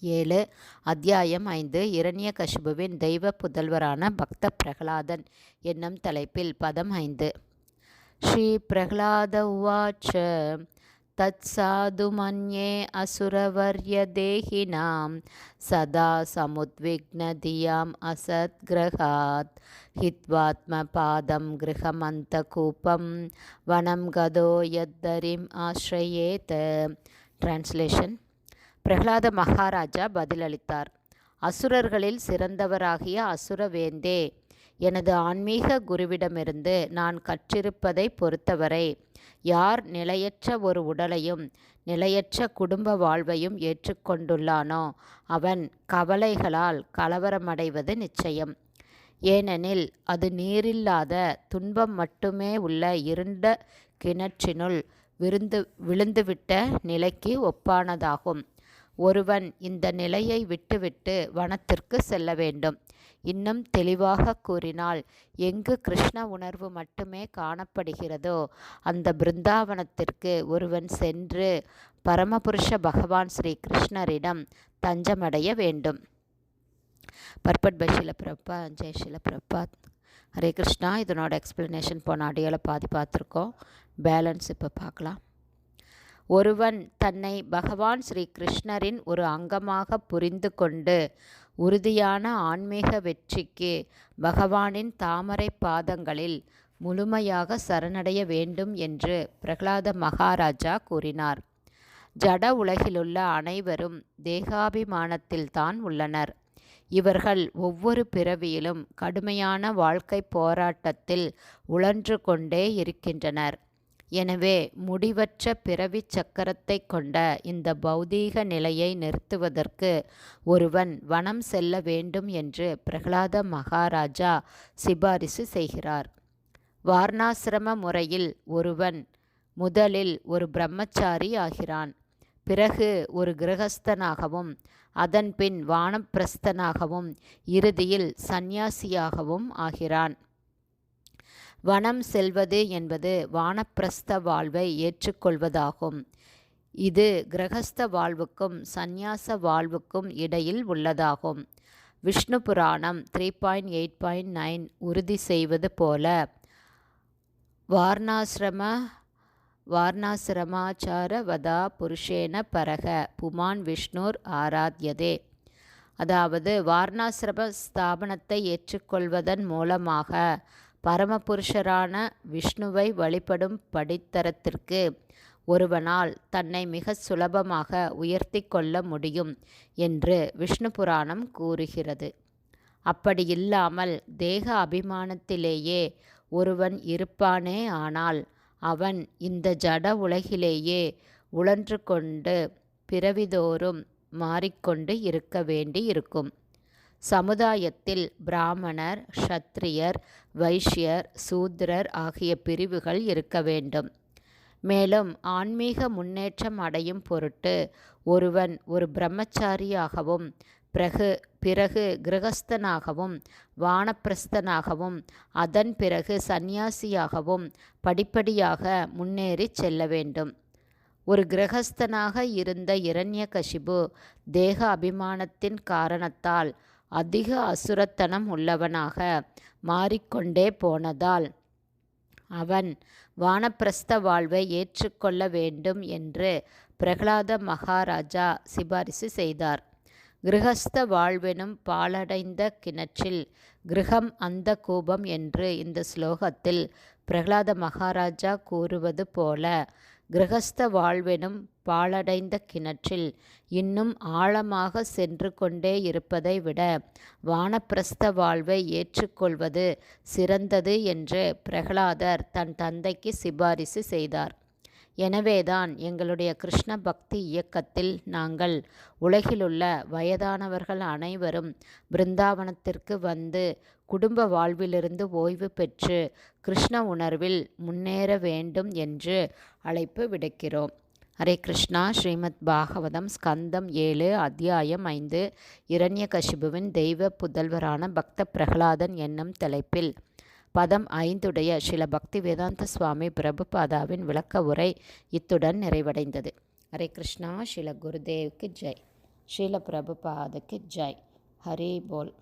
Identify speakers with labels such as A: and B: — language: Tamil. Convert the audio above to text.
A: ஏழு அத்தியாயம் ஐந்து இரண்ய கசிபுவின் தெய்வ புதல்வரான பக்த பிரகலாதன் என்னும் தலைப்பில் பதம் ஐந்து. ஸ்ரீ பிரகலாத உவாச்ச தத் சாது மன்யே அசுரவர்ய தேகினாம் சதா சமுத்விக்னதியாம் அசத் கிரகாத் ஹித்வாத்ம பாதம் கிரகமந்த பிரகலாத மகாராஜா பதிலளித்தார். அசுரர்களில் சிறந்தவராகிய அசுரவேந்தே எனது ஆன்மீக குருவிடமிருந்து நான் கற்றிருப்பதை பொறுத்தவரை யார் நிலையற்ற ஒரு உடலையும் நிலையற்ற குடும்ப வாழ்வையும் ஏற்றுக்கொண்டுள்ளானோ அவன் கவலைகளால் கலவரமடைவது நிச்சயம். ஏனெனில் அது நீரில்லாத துன்பம் மட்டுமே உள்ள இருண்ட கிணற்றினுள் விருந்து விழுந்துவிட்ட நிலைக்கு ஒப்பானதாகும். ஒருவன் இந்த நிலையை விட்டுவிட்டு வனத்திற்கு செல்ல வேண்டும். இன்னும் தெளிவாக கூறினால் எங்கு கிருஷ்ண உணர்வு மட்டுமே காணப்படுகிறதோ அந்த பிருந்தாவனத்திற்கு ஒருவன் சென்று பரமபுருஷ பகவான் ஸ்ரீ கிருஷ்ணரிடம் தஞ்சமடைய வேண்டும். பர்பட் பை பிரப்பா ஜெய் பிரபாத் ஹரே கிருஷ்ணா. இதனோட எக்ஸ்ப்ளனேஷன் போன அடியில் பாதி பார்த்துருக்கோம். பேலன்ஸ் இப்போ பார்க்கலாம். ஒருவன் தன்னை பகவான் ஸ்ரீ கிருஷ்ணரின் ஒரு அங்கமாக புரிந்து கொண்டு உறுதியான ஆன்மீக வெற்றிக்கு பகவானின் தாமரை பாதங்களில் முழுமையாக சரணடைய வேண்டும் என்று பிரகலாத மகாராஜா கூறினார். ஜட உலகிலுள்ள அனைவரும் தேகாபிமானத்தில்தான் உள்ளனர். இவர்கள் ஒவ்வொரு பிறவியிலும் கடுமையான வாழ்க்கை போராட்டத்தில் உழன்று கொண்டே இருக்கின்றனர். எனவே முடிவற்ற பிறவி சக்கரத்தை கொண்ட இந்த பௌதீக நிலையை நிறுத்துவதற்கு ஒருவன் வனம் செல்ல வேண்டும் என்று பிரகலாத மகாராஜா சிபாரிசு செய்கிறார். வார்ணாசிரம முறையில் ஒருவன் முதலில் ஒரு பிரம்மச்சாரி ஆகிறான். பிறகு ஒரு கிரகஸ்தனாகவும் அதன்பின் வானப்பிரஸ்தனாகவும் இறுதியில் சந்நியாசியாகவும் ஆகிறான். வனம் செல்வது என்பது வானப்பிரஸ்த வாழ்வை ஏற்றுக்கொள்வதாகும். இது கிரகஸ்த வாழ்வுக்கும் சந்நியாச வாழ்வுக்கும் இடையில் உள்ளதாகும். Vishnu Puranam three point eight point nine உறுதி செய்வது போல வார்ணாசிரம வார்ணாசிரமாச்சார வதா புருஷேன பரக புமான் விஷ்ணுர் ஆராத்யதே. அதாவது வார்ணாசிரம ஸ்தாபனத்தை ஏற்றுக்கொள்வதன் மூலமாக பரமபுருஷரான விஷ்ணுவை வழிபடும் படித்தரத்திற்கு ஒருவனால் தன்னை மிக சுலபமாக உயர்த்தி கொள்ள முடியும் என்று விஷ்ணு புராணம் கூறுகிறது. அப்படி இல்லாமல் தேக அபிமானத்திலேயே ஒருவன் இருப்பானே ஆனால் அவன் இந்த ஜட உலகிலேயே உழன்று கொண்டு பிறவிதோறும் மாறிக்கொண்டு இருக்க வேண்டி இருக்கும் சமுதாயத்தில் பிராமணர் ஷத்திரியர் வைஷ்யர் சூத்ரர் ஆகிய பிரிவுகள் இருக்க வேண்டும். மேலும் ஆன்மீக முன்னேற்றம் அடையும் பொருட்டு ஒருவன் ஒரு பிரம்மச்சாரியாகவும் பிறகு பிறகு கிரகஸ்தனாகவும் வானப்பிரஸ்தனாகவும் அதன் பிறகு சந்நியாசியாகவும் படிப்படியாக முன்னேறி செல்ல வேண்டும். ஒரு கிரகஸ்தனாக இருந்த இரண்யகசிபு தேக அபிமானத்தின் காரணத்தால் அதிக அசுரத்தனம் உள்ளவனாக மாறிக்கொண்டே போனதால் அவன் வானப்பிரஸ்த வாழ்வை ஏற்றுக்கொள்ள வேண்டும் என்று பிரகலாத மகாராஜா சிபாரிசு செய்தார். கிரகஸ்த வாழ்வெனும் பாலடைந்த கிணற்றில் கிரகம் அந்த கோபம் என்று இந்த ஸ்லோகத்தில் பிரகலாத மகாராஜா கூறுவது போல கிரகஸ்த வாழ்வெனும் பாழடைந்த கிணற்றில் இன்னும் ஆழமாக சென்று கொண்டே இருப்பதை விட வானப்பிரஸ்த வாழ்வை ஏற்றுக்கொள்வது சிறந்தது என்று பிரகலாதர் தன் தந்தைக்கு சிபாரிசு செய்தார். எனவேதான் எங்களுடைய கிருஷ்ண பக்தி இயக்கத்தில் நாங்கள் உலகிலுள்ள வயதானவர்கள் அனைவரும் பிருந்தாவனத்திற்கு வந்து குடும்ப வாழ்விலிருந்து ஓய்வு பெற்று கிருஷ்ண உணர்வில் முன்னேற வேண்டும் என்று அழைப்பு விடுக்கிறோம். ஹரே கிருஷ்ணா. ஸ்ரீமத் பாகவதம் ஸ்கந்தம் ஏழு அத்தியாயம் ஐந்து. இரண்யகசிபுவின் தெய்வ புதல்வரான பக்த பிரகலாதன் என்னும் தலைப்பில் பதம் ஐந்துடைய ஸ்ரீல பக்தி வேதாந்த சுவாமி பிரபுபாதாவின் விளக்க உரை இத்துடன் நிறைவடைந்தது. ஹரே கிருஷ்ணா ஸ்ரீல குருதேவுக்கு ஜெய். ஸ்ரீல பிரபுபாதுக்கு ஜெய். ஹரி போல்.